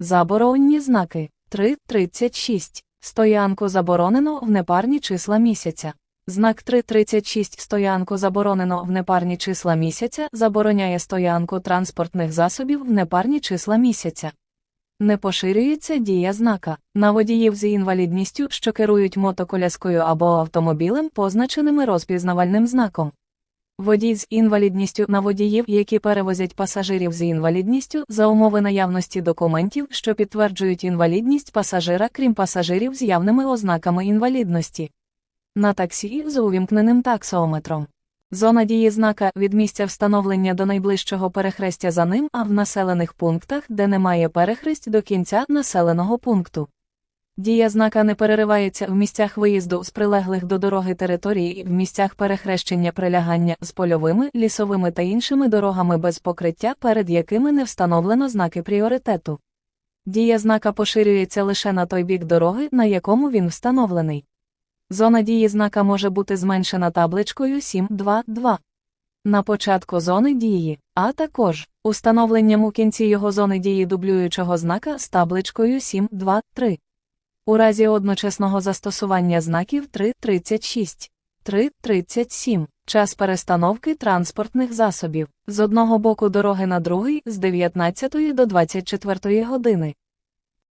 Заборонні знаки 3.36. Стоянку заборонено в непарні числа місяця. Знак 3.36 Стоянку заборонено в непарні числа місяця забороняє стоянку транспортних засобів в непарні числа місяця. Не поширюється дія знака на водіїв з інвалідністю, що керують мотоколяскою або автомобілем, позначеними розпізнавальним знаком. Водій з інвалідністю на водіїв, які перевозять пасажирів з інвалідністю, за умови наявності документів, що підтверджують інвалідність пасажира, крім пасажирів з явними ознаками інвалідності. На таксі з увімкненим таксометром. Зона дії знака від місця встановлення до найближчого перехрестя за ним, а в населених пунктах, де немає перехресть до кінця населеного пункту. Дія знака не переривається в місцях виїзду з прилеглих до дороги території і в місцях перехрещення прилягання з польовими, лісовими та іншими дорогами без покриття, перед якими не встановлено знаки пріоритету. Дія знака поширюється лише на той бік дороги, на якому він встановлений. Зона дії знака може бути зменшена табличкою 7.2.2. На початку зони дії, а також установленням у кінці його зони дії дублюючого знака з табличкою 7.2.3. У разі одночасного застосування знаків 3.36, 3.37, час перестановки транспортних засобів з одного боку дороги на другий з 19 до 24 години.